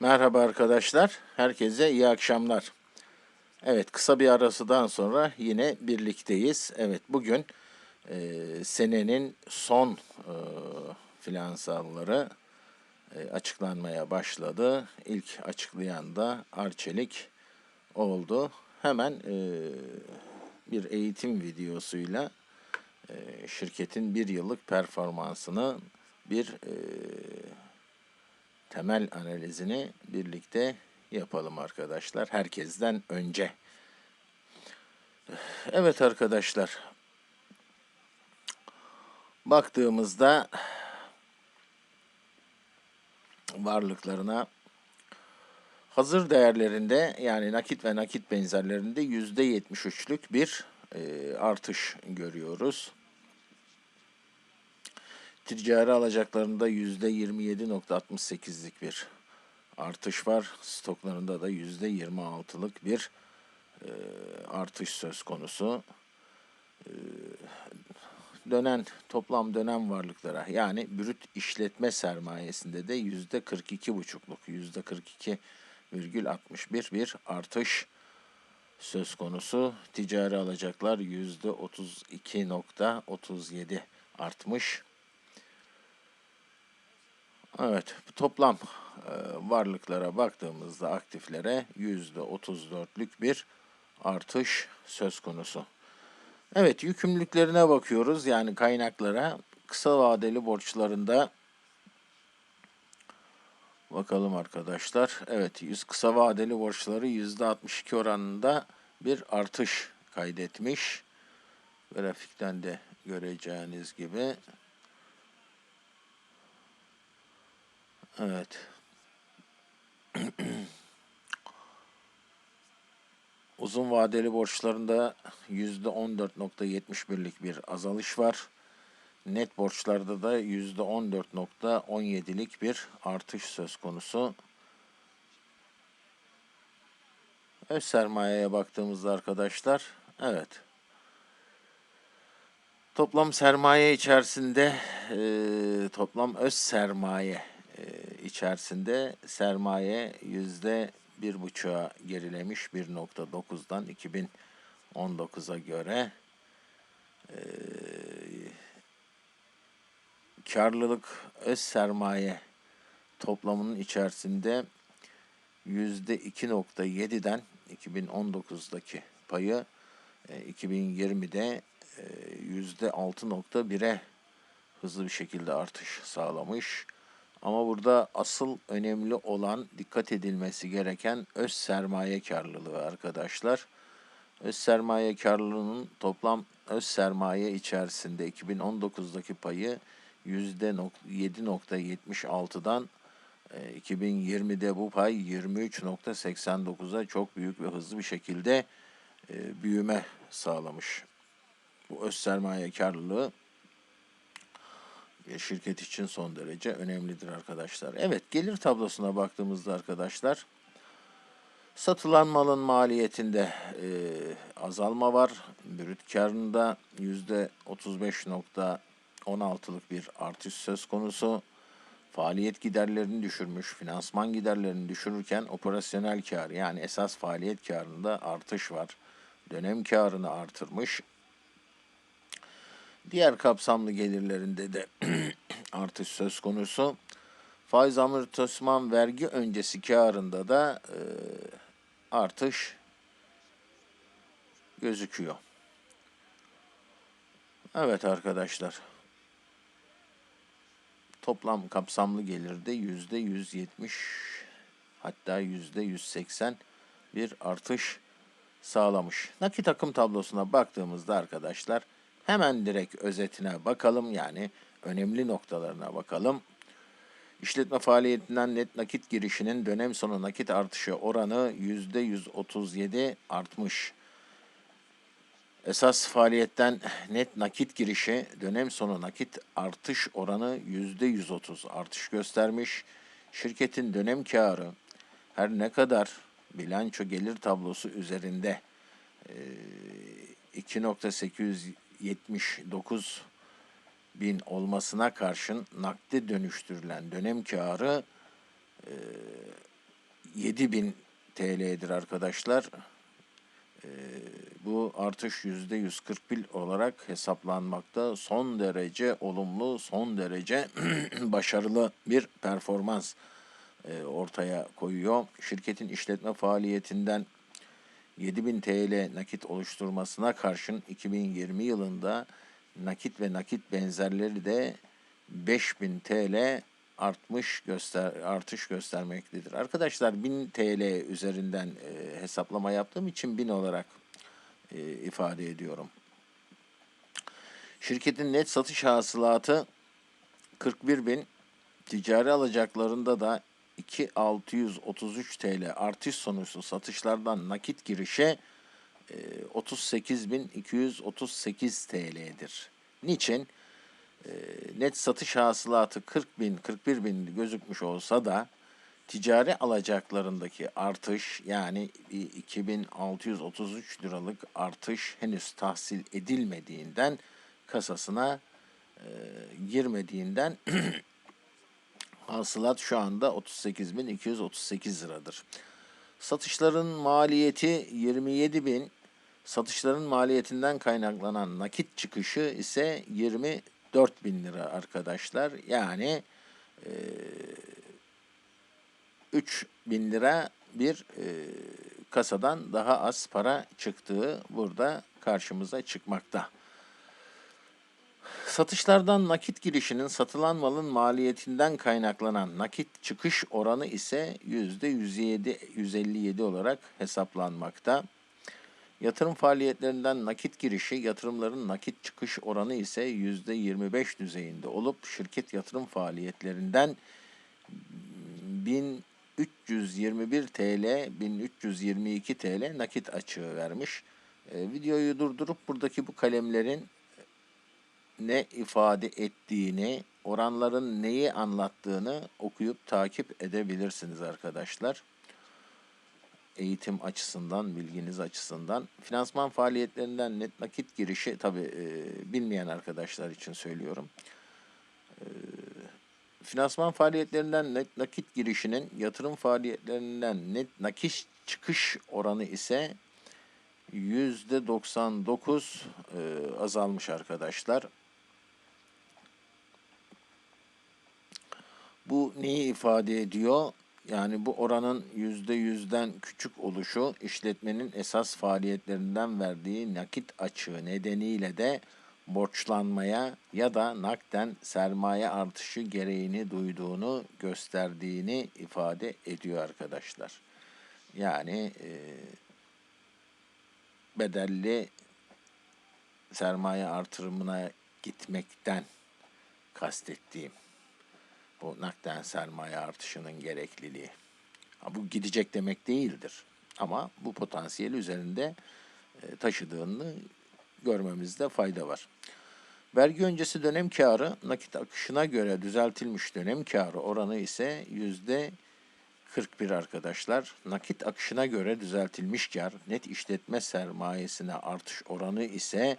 Merhaba arkadaşlar. Herkese iyi akşamlar. Evet kısa bir arasıdan sonra yine birlikteyiz. Evet bugün e, senenin son e, finansalları e, açıklanmaya başladı. İlk açıklayan da Arçelik oldu. Hemen e, bir eğitim videosuyla e, şirketin bir yıllık performansını bir e, temel analizini birlikte yapalım arkadaşlar. Herkesten önce. Evet arkadaşlar. Baktığımızda varlıklarına hazır değerlerinde yani nakit ve nakit benzerlerinde yüzde 73'lük bir e, artış görüyoruz. Ticari alacaklarında %27.68'lik bir artış var. Stoklarında da %26'lık bir e, artış söz konusu. E, dönen toplam dönem varlıklara yani brüt işletme sermayesinde de %42,5'luk %42,61 bir artış söz konusu. Ticari alacaklar %32.37 artmış. Evet, toplam e, varlıklara baktığımızda aktiflere yüzde 34'lük bir artış söz konusu. Evet, yükümlülüklerine bakıyoruz. Yani kaynaklara kısa vadeli borçlarında bakalım arkadaşlar. Evet, yüz kısa vadeli borçları yüzde 62 oranında bir artış kaydetmiş. Grafikten de göreceğiniz gibi Evet. Uzun vadeli borçlarında %14.71'lik bir azalış var. Net borçlarda da %14.17'lik bir artış söz konusu. Öz sermayeye baktığımızda arkadaşlar, evet. Toplam sermaye içerisinde toplam öz sermaye içerisinde sermaye yüzde bir buçuğa gerilemiş 1.9'dan 2019'a göre e, karlılık öz sermaye toplamının içerisinde yüzde 2.7'den 2019'daki payı e, 2020'de e, yüzde 6.1'e hızlı bir şekilde artış sağlamış. Ama burada asıl önemli olan dikkat edilmesi gereken öz sermaye karlılığı arkadaşlar. Öz sermaye karlılığının toplam öz sermaye içerisinde 2019'daki payı %7.76'dan 2020'de e, bu pay 23.89'a çok büyük ve hızlı bir şekilde e, büyüme sağlamış. Bu öz sermaye karlılığı şirket için son derece önemlidir arkadaşlar. Evet gelir tablosuna baktığımızda arkadaşlar satılan malın maliyetinde e, azalma var. Brüt karında %35.16'lık bir artış söz konusu. Faaliyet giderlerini düşürmüş, finansman giderlerini düşürürken operasyonel kar yani esas faaliyet karında artış var. Dönem karını artırmış. Diğer kapsamlı gelirlerinde de artış söz konusu. Faiz amortisman vergi öncesi karında da e, artış gözüküyor. Evet arkadaşlar. Toplam kapsamlı gelirde yüzde 170 hatta yüzde 180 bir artış sağlamış. Nakit akım tablosuna baktığımızda arkadaşlar Hemen direkt özetine bakalım yani önemli noktalarına bakalım. İşletme faaliyetinden net nakit girişinin dönem sonu nakit artışı oranı %137 artmış. Esas faaliyetten net nakit girişi dönem sonu nakit artış oranı %130 artış göstermiş. Şirketin dönem karı her ne kadar bilanço gelir tablosu üzerinde 2.800 79 bin olmasına karşın nakde dönüştürülen dönem karı e, 7000 TL'dir arkadaşlar. Ee, bu artış yüzde 141 olarak hesaplanmakta. Son derece olumlu, son derece başarılı bir performans e, ortaya koyuyor. Şirketin işletme faaliyetinden 7000 TL nakit oluşturmasına karşın 2020 yılında nakit ve nakit benzerleri de 5000 TL artmış göster artış göstermektedir. Arkadaşlar 1000 TL üzerinden e, hesaplama yaptığım için 1000 olarak e, ifade ediyorum. Şirketin net satış hasılatı 41 bin, ticari alacaklarında da 2633 TL artış sonucu satışlardan nakit girişe e, 38.238 TL'dir. Niçin? E, net satış hasılatı 40 bin, 41 bin gözükmüş olsa da ticari alacaklarındaki artış yani bir 2633 liralık artış henüz tahsil edilmediğinden kasasına e, girmediğinden hasılat şu anda 38.238 liradır. Satışların maliyeti 27.000 Satışların maliyetinden kaynaklanan nakit çıkışı ise 24 bin lira arkadaşlar. Yani e, 3 bin lira bir e, kasadan daha az para çıktığı burada karşımıza çıkmakta. Satışlardan nakit girişinin satılan malın maliyetinden kaynaklanan nakit çıkış oranı ise %107, 157 olarak hesaplanmakta. Yatırım faaliyetlerinden nakit girişi, yatırımların nakit çıkış oranı ise %25 düzeyinde olup şirket yatırım faaliyetlerinden 1321 TL, 1322 TL nakit açığı vermiş. E, videoyu durdurup buradaki bu kalemlerin ne ifade ettiğini, oranların neyi anlattığını okuyup takip edebilirsiniz arkadaşlar. Eğitim açısından, bilginiz açısından. Finansman faaliyetlerinden net nakit girişi, tabi e, bilmeyen arkadaşlar için söylüyorum. E, finansman faaliyetlerinden net nakit girişinin yatırım faaliyetlerinden net nakit çıkış oranı ise %99 e, azalmış arkadaşlar. Bu neyi ifade ediyor? Yani bu oranın yüzde yüzden küçük oluşu işletmenin esas faaliyetlerinden verdiği nakit açığı nedeniyle de borçlanmaya ya da nakden sermaye artışı gereğini duyduğunu gösterdiğini ifade ediyor arkadaşlar. Yani e, bedelli sermaye artırımına gitmekten kastettiğim bu nakden sermaye artışının gerekliliği. Ha, bu gidecek demek değildir. Ama bu potansiyel üzerinde e, taşıdığını görmemizde fayda var. Vergi öncesi dönem karı nakit akışına göre düzeltilmiş dönem karı oranı ise yüzde 41 arkadaşlar. Nakit akışına göre düzeltilmiş kar net işletme sermayesine artış oranı ise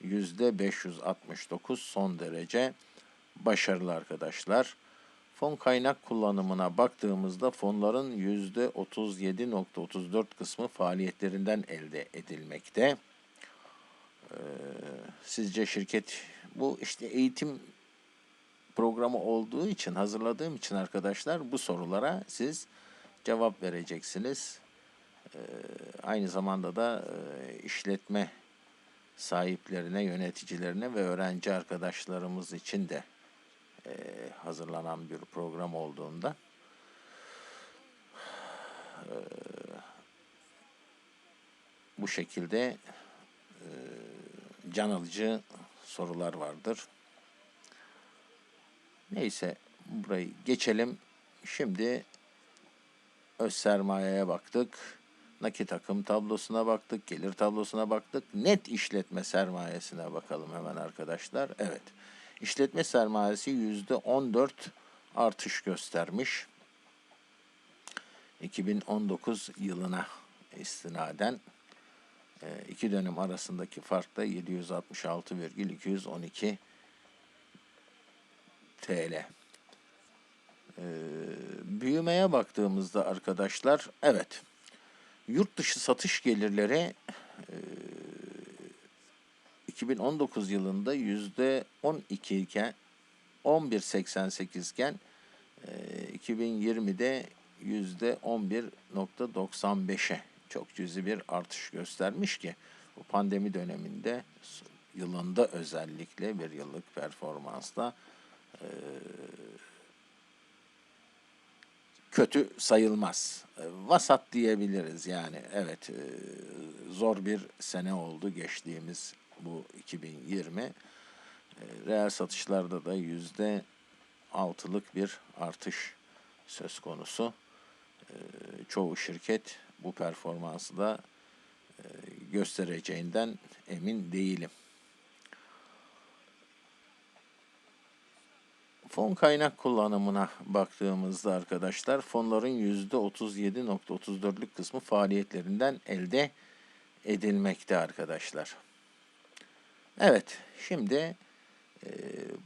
yüzde 569 son derece başarılı arkadaşlar. Fon kaynak kullanımına baktığımızda fonların %37.34 kısmı faaliyetlerinden elde edilmekte. Ee, sizce şirket bu işte eğitim programı olduğu için hazırladığım için arkadaşlar bu sorulara siz cevap vereceksiniz. Ee, aynı zamanda da e, işletme sahiplerine, yöneticilerine ve öğrenci arkadaşlarımız için de e, hazırlanan bir program olduğunda e, bu şekilde e, can alıcı sorular vardır. Neyse burayı geçelim. Şimdi öz sermayeye baktık. Nakit akım tablosuna baktık. Gelir tablosuna baktık. Net işletme sermayesine bakalım hemen arkadaşlar. Evet. İşletme sermayesi %14 artış göstermiş. 2019 yılına istinaden e, iki dönem arasındaki fark da 766,212 TL. Ee, büyümeye baktığımızda arkadaşlar evet yurt dışı satış gelirleri e, 2019 yılında yüzde 12 iken 11.88 iken e, 2020'de yüzde 11.95'e çok cüzi bir artış göstermiş ki bu pandemi döneminde yılında özellikle bir yıllık performansla e, kötü sayılmaz. E, Vasat diyebiliriz yani. Evet e, zor bir sene oldu geçtiğimiz bu 2020. E, Reel satışlarda da yüzde altılık bir artış söz konusu. E, Çoğu şirket bu performansı da e, göstereceğinden emin değilim. Fon kaynak kullanımına baktığımızda arkadaşlar fonların %37.34'lük kısmı faaliyetlerinden elde edilmekte arkadaşlar. Evet şimdi e,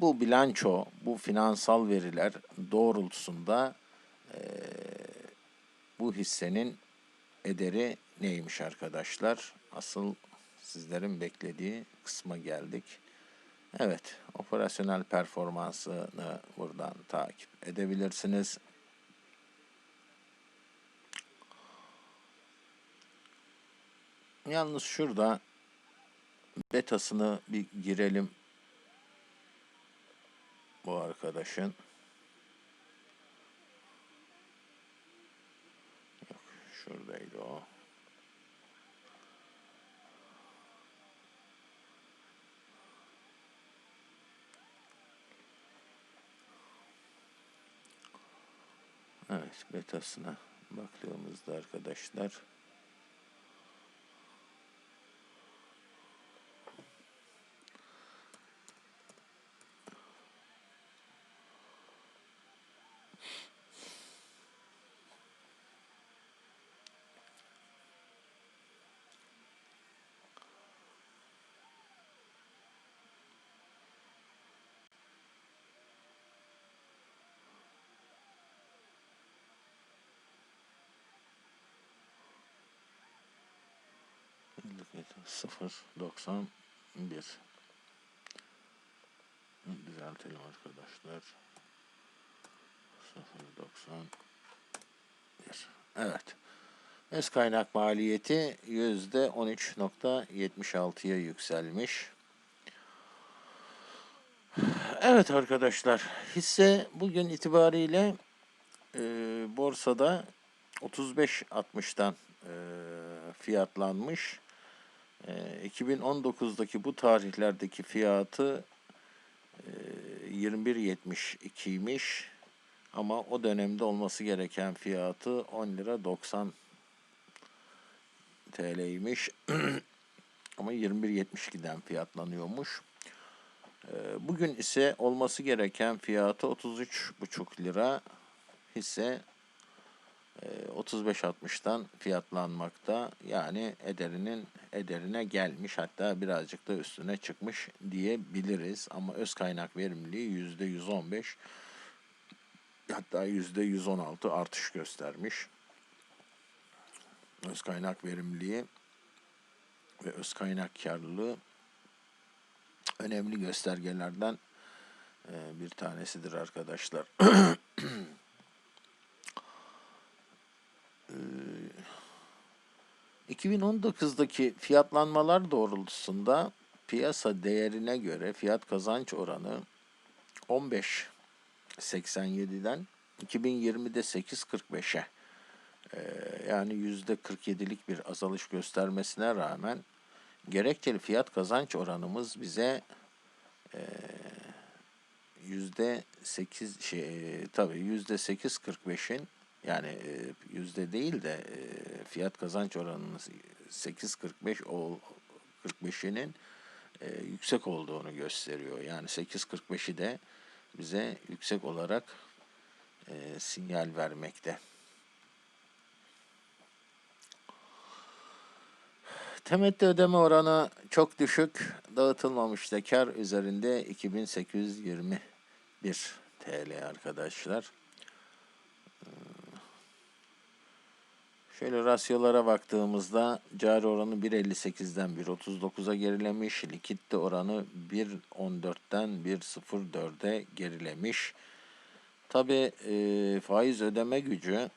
bu bilanço, bu finansal veriler doğrultusunda e, bu hissenin ederi neymiş arkadaşlar? Asıl sizlerin beklediği kısma geldik. Evet, operasyonel performansını buradan takip edebilirsiniz. Yalnız şurada betasını bir girelim bu arkadaşın. Yok, şuradaydı o. Evet, betasına baktığımızda arkadaşlar Yıllık beta 0.91 Düzeltelim arkadaşlar. 0.91 Evet. Öz kaynak maliyeti %13.76'ya yükselmiş. Evet arkadaşlar, hisse bugün itibariyle e, borsada 35.60'dan e, fiyatlanmış. E, 2019'daki bu tarihlerdeki fiyatı e, 21.72'ymiş. Ama o dönemde olması gereken fiyatı 10 lira 90 TL'ymiş. Ama 21.72'den fiyatlanıyormuş. E, bugün ise olması gereken fiyatı 33,5 lira hisse 35.60'dan fiyatlanmakta. Yani ederinin ederine gelmiş hatta birazcık da üstüne çıkmış diyebiliriz. Ama öz kaynak verimliliği %115 hatta %116 artış göstermiş. Öz kaynak verimliliği ve öz kaynak karlılığı önemli göstergelerden bir tanesidir arkadaşlar. 2019'daki fiyatlanmalar doğrultusunda piyasa değerine göre fiyat kazanç oranı 15.87'den 2020'de 8.45'e yani %47'lik bir azalış göstermesine rağmen gerekçeli fiyat kazanç oranımız bize yüzde 8 şey tabii yüzde 8.45'in yani yüzde değil de fiyat kazanç oranının 8.45 ol 45'inin yüksek olduğunu gösteriyor. Yani 8.45'i de bize yüksek olarak sinyal vermekte. Temettü ödeme oranı çok düşük. Dağıtılmamış da kar üzerinde 2821 TL arkadaşlar. Şöyle rasyolara baktığımızda cari oranı 1.58'den 1.39'a gerilemiş. Likitte oranı 1.14'ten 1.04'e gerilemiş. Tabi faiz ödeme gücü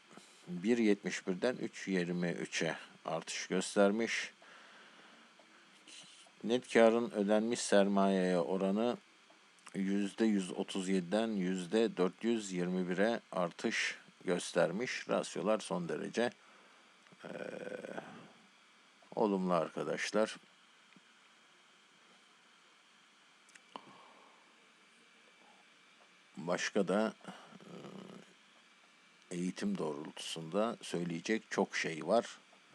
1.71'den 3.23'e artış göstermiş. Net karın ödenmiş sermayeye oranı %137'den %421'e artış göstermiş. Rasyolar son derece eee, olumlu arkadaşlar. Başka da eee, eğitim doğrultusunda söyleyecek çok şey var.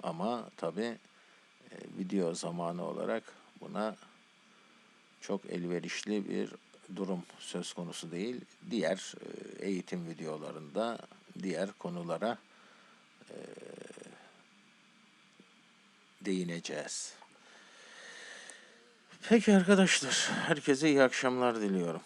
Ama tabi video zamanı olarak buna çok elverişli bir durum söz konusu değil. Diğer e, eğitim videolarında diğer konulara değineceğiz. Peki arkadaşlar, herkese iyi akşamlar diliyorum.